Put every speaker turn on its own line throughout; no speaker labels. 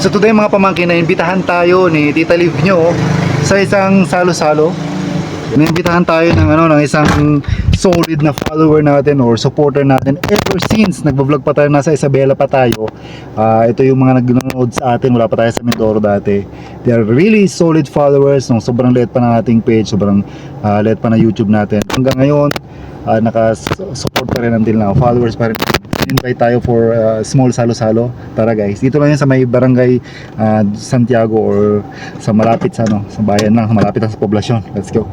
So today mga pamangkin, naimbitahan tayo ni Tita Liv nyo sa isang salo-salo. Naimbitahan tayo ng ano ng isang solid na follower natin or supporter natin ever since nagbo-vlog pa tayo nasa Isabela pa tayo. Ah, ito yung mga nag-nanonood sa atin, wala pa tayo sa Mindoro dati. They are really solid followers nung sobrang liit pa ng ating page, sobrang ah, liit pa ng YouTube natin. Hanggang ngayon, ah, naka-support pa rin until now, followers pa rin invite tayo for uh, small salo-salo. Tara guys, dito lang yan sa may barangay uh, Santiago or sa malapit sa ano, sa bayan lang, malapit lang sa poblasyon. Let's go.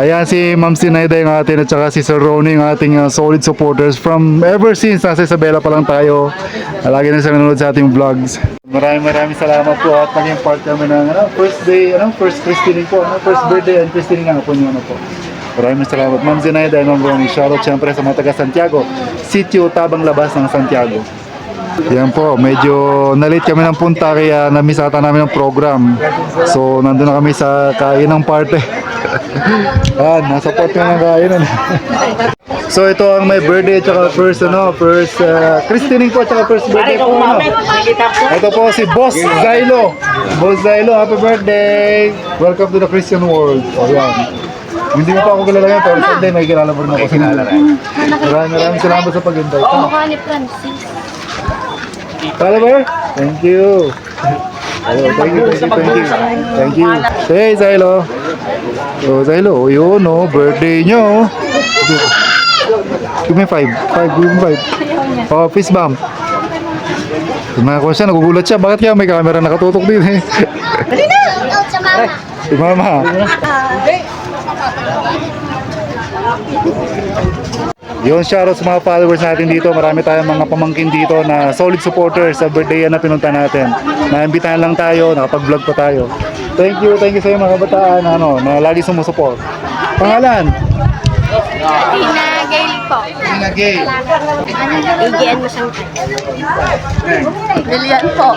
Ayan si Ma'am Sinaida yung atin at saka si Sir Ronnie yung ating uh, solid supporters from ever since nasa Isabela pa lang tayo. Lagi na sila nanonood sa ating vlogs. Maraming maraming salamat po at naging part kami ng ano, first day, ano, first christening po, ano, first birthday and christening nga po niyo ano po. Maraming salamat. Ma'am Zinaida and Ma'am Ronnie. Shoutout siyempre sa mga taga Santiago. Sitio Tabang Labas ng Santiago. Yan po, medyo nalit kami ng punta kaya na-miss ata namin ang program. So, nandun na kami sa kainang parte. ah, nasa part kami ng kainan. so, ito ang my birthday tsaka first, ano, first uh, christening po tsaka first birthday po. Ano. Ito po si Boss Zylo. Boss Zylo, happy birthday! Welcome to the Christian world. O yan. Hindi mo pa ako kilala yan, pero someday may kilala mo rin ako. Kilala rin. Maraming maraming salamat sa pag-invite. Ah.
Mukha ni Francis.
Follower? Thank you. Oh, thank you, thank you, thank you. Thank you. Hey, Zylo. Oh, Zylo, yun, oh, birthday nyo. Give me five. Five, give me five. Oh, fist bump. Tumaka ko siya, nagugulat siya. Bakit kaya may camera nakatutok din eh?
Out sa mama.
Si Mama. Yun, shoutout sa mga followers natin dito. Marami tayong mga pamangkin dito na solid supporters sa birthday na pinunta natin. Naimbitahan lang tayo, nakapag-vlog pa tayo. Thank you, thank you sa iyo mga kabataan na, ano, na lagi sumusuport. Pangalan?
Gail po.
Tina Gay.
Igian mo siyang Lilian po.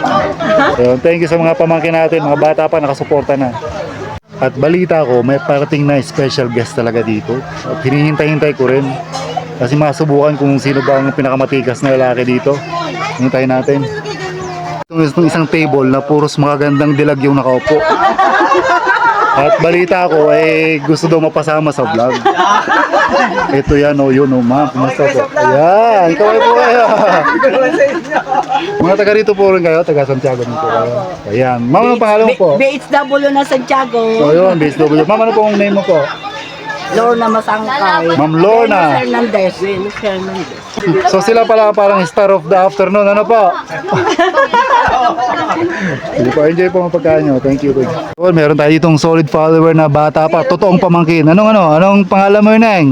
Yun, thank you sa mga pamangkin natin, mga bata pa nakasuporta na. At balita ko, may parating na special guest talaga dito. At hinihintay-hintay ko rin. Kasi masubukan kung sino ba ang pinakamatikas na lalaki dito. Hintayin natin. Itong isang table na puros mga gandang dilag yung nakaupo. At balita ko, eh, gusto daw mapasama sa vlog. Ito yan, o yun, o ma'am. Kumusta po? Ayan, kaway po kayo. Mga taga rito po rin kayo, taga Santiago po kayo. Ayan. Ma'am, anong pangalan mo po?
BHW na Santiago,
So yun, base W. Ma'am, ano po ang name mo po?
Lorna Masangkay.
Ma'am Lorna.
Hernandez. Venus Hernandez.
So sila pala parang star of the afternoon. Ano po? Sige po, enjoy po ang pagkain nyo. Thank you. You. So, meron tayo ditong solid follower na bata pa. Totoong pamangkin. Anong ano? Anong pangalan mo yun, Neng?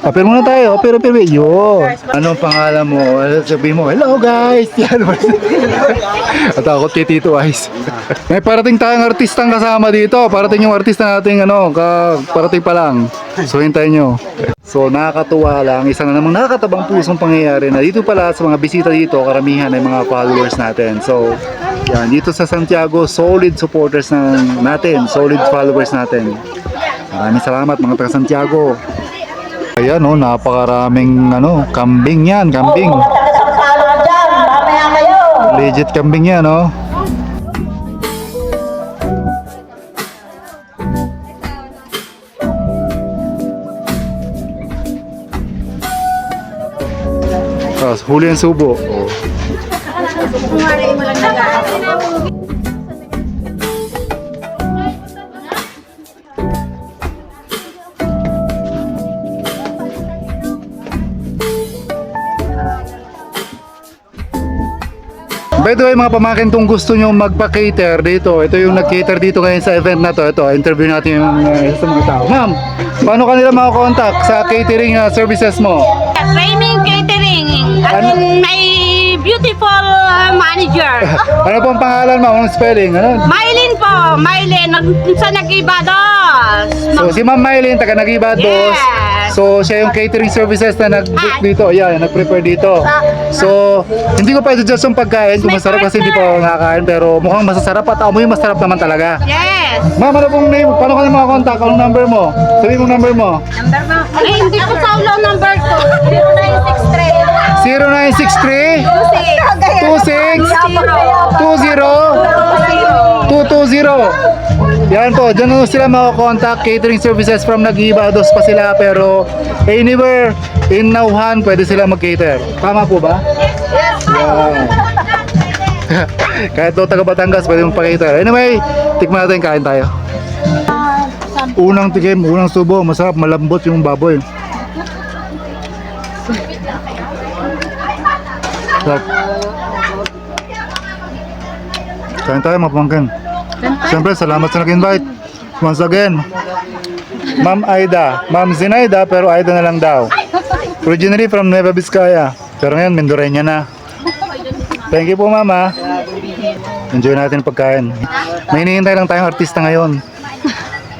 Apir muna tayo. Apir, apir, apir. Yun. Anong pangalan mo? Sabihin mo, hello guys. Yan. At ako, Tito Ice. May parating tayong artistang kasama dito. Parating yung artista nating ano, ka, parating pa lang. So hintayin nyo. So nakakatuwa lang, isa na namang nakakatabang pusong pangyayari na dito pala sa mga bisita dito, karamihan ay mga followers natin. So yan, dito sa Santiago, solid supporters ng natin, solid followers natin. Maraming salamat mga taga Santiago. Ayan oh, napakaraming ano, kambing yan, kambing. Legit kambing yan oh. Tapos huli ang subo. Oh. By the way mga pamangkin kung gusto nyo magpa-cater dito, ito yung nag-cater dito ngayon sa event na to. Ito, interview natin yung uh, isa sa mga tao. Ma'am, paano kanila makakontakt sa catering uh, services mo?
Training catering. At
Ano?
may beautiful uh, manager.
ano pong pangalan mo? Anong spelling? Ano?
Mylene po. Mylene. Nag, sa nag-ibados.
So si Ma'am Mylene, taga Nagibad Boss.
Yes.
So, siya yung catering services na nag-book dito. Ayan, nag-prepare dito. So, hindi ko pa i-judge yung pagkain kung masarap kasi hindi pa ako nakakain. Pero mukhang masasarap at amoy masarap naman talaga.
Yes.
Ma'am, ano pong name? Paano ka na mga contact? Anong number mo? Sabihin mo number mo.
Number mo? Ay, hindi ko sa ulo number ko. 0963.
0963 220 Yan po, dyan na sila makakontakt catering services from Naghibados pa sila pero anywhere in Nauhan pwede sila mag-cater. Tama po ba? Yan. Kahit daw taga Batangas pwede mong pa-cater. Anyway, tikman natin kain tayo. Unang tikim, unang subo, masarap, malambot yung baboy. Sarap. Kain tayo mga pamangkin. Siyempre, salamat sa nag-invite. Once again, Ma'am Aida. Ma'am Zinaida, pero Aida na lang daw. Originally from Nueva Vizcaya. Pero ngayon, Mendoreña na. Thank you po, Mama. Enjoy natin pagkain. May hinihintay lang tayong artista ngayon.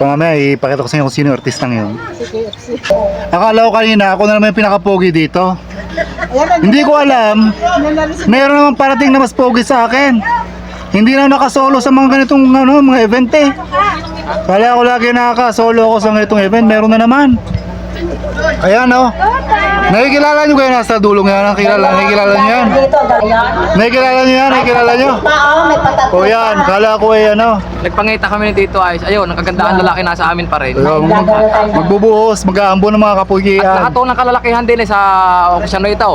Pamamaya, ipakita ko sa inyo kung sino yung artista ngayon. Akala ko kanina, ako na naman yung pinaka-pogi dito. Hindi ko alam, meron naman parating na mas pogi sa akin. Hindi na nakasolo sa mga ganitong ano, mga event eh. Kala ko lagi nakaka-solo ako sa ganitong event, meron na naman. Ayan oh. Nakikilala nyo kayo nasa dulong yan? Nakikilala, nakikilala nyo yan? Nakikilala nyo yan? Nakikilala nyo? O yan, kala ko eh ano.
Nagpangita kami ni Tito Ayos. Ayun, ang kagandaan lalaki nasa amin pa rin.
Ayun, mag, magbubuhos, mag-aambo ng mga
At
kapugian.
lahat ho ng kalalakihan din eh sa na ito.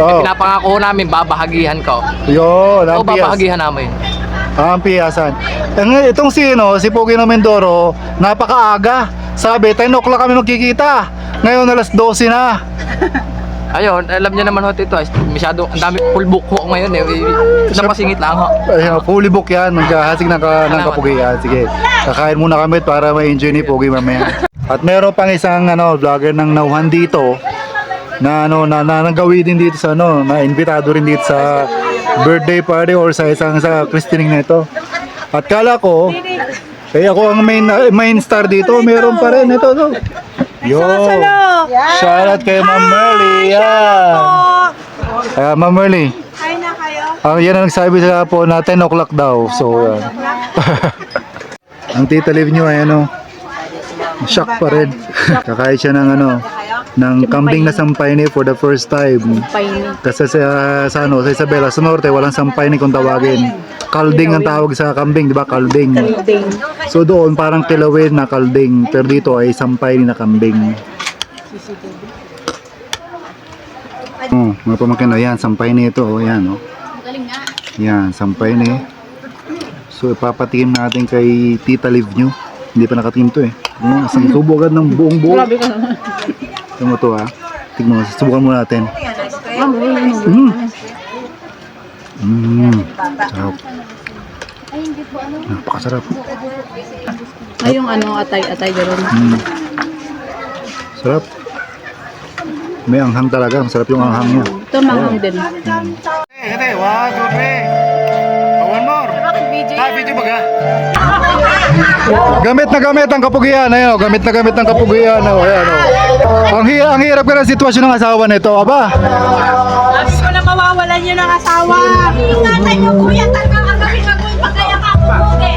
Oh.
Eh, pinapangako namin, babahagihan ko.
Yun,
O
ang piyas.
babahagihan namin.
Ang piyasan. Ang- Itong si, no, si Pugino Mendoro, napakaaga. Sabi, 10 o'clock kami magkikita. Ngayon, alas 12 na.
Ayun, alam niyo naman ho Ayos. Masyado, ang dami full book ho ngayon eh. Napasingit lang ho.
Ayun, fully book yan. Maghahasig ng, ka, ng kapugian. Sige, kakain muna kami para ma-enjoy ni Pugi mamaya. At meron pang isang ano, vlogger ng Nauhan dito na ano na, na nagawi din dito sa ano, na invitado rin dito sa birthday party or sa isang sa christening na ito. At kala ko, eh ako ang main main star dito, meron pa rin ito to. Yo. Shoutout kay Ma'am Merly. Yan. Kaya Ma'am Merly.
Hi na kayo.
Ang yan ang nagsabi sila po na 10 o'clock daw. So, yan. ang tita live nyo ay ano, shock pa rin. Kakain siya ng ano, ng kambing na sampay ni for the first time. Kasi sa, sa, ano, sa Isabela, sa norte, walang sampay ni kung tawagin. Kalding ang tawag sa kambing, di ba? Kalding. So doon, parang kilawin na kalding. Pero dito ay sampay ni na kambing. Oh, mga pamangkin, ayan, sampay ni ito, oh, yan, oh. Yan, sampay ni. So, ipapatikim natin kay Tita Liv nyo. Hindi pa nakatim to eh. Oh, isang tubo agad ng buong buo. Grabe ka naman. Tingnan mo to ah. Tingnan mo, subukan mo natin. Mm. Mm. Sarap. Napakasarap.
Ay, yung ano, atay-atay gano'n.
Mm. Sarap. May anghang talaga. Masarap yung anghang niya.
Ito, manghang din.
Hey, hey, one, two, three. Oh, one more.
Bakit BJ?
Ah, video baga. Gamit na gamit ang kapugian, ayo. Gamit na gamit ang kapugian, oh, ayan, oh. Ang, hi- ang hirap ka ng sitwasyon ng asawa nito, aba.
Sabi ko na mawawalan yun ng asawa. Nanay mo, kuya, talagang ang gabi ka kung pagkaya ka kumugi.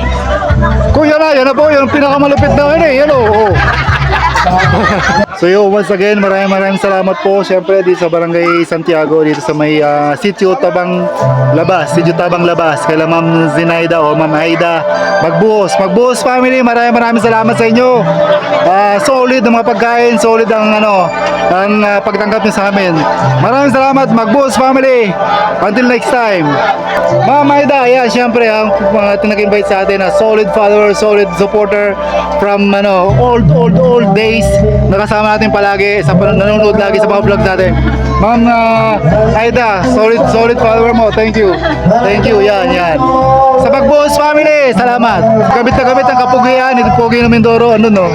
Kuya na, yan na po, yung pinakamalupit na yun eh, yan oh. oh. so yun, once again, maraming maraming salamat po. Siyempre, dito sa Barangay Santiago, dito sa may ah, Sitio Tabang Labas, Sitio Tabang Labas, kay Ma'am Zinaida o Ma'am Aida. Magbuhos, magbuhos family, maraming maraming salamat sa inyo. Ah, solid ang mga pagkain, solid ang ano, ang ah, pagtanggap niyo sa amin. Maraming salamat, magbuhos family. Until next time. Ma'am Aida, yan, siyempre, ang mga nag-invite sa atin na solid follower, solid supporter from ano, old, old, old days. Nakasama natin palagi, sa nanonood lagi sa mga vlog natin. Ma'am ah, Aida, solid, solid follower mo. Thank you. Thank you, yan, yan. Sa Pagbuhos family, salamat. Gamit na gamit ang kapugian, ito pogi ng Mindoro, ano no.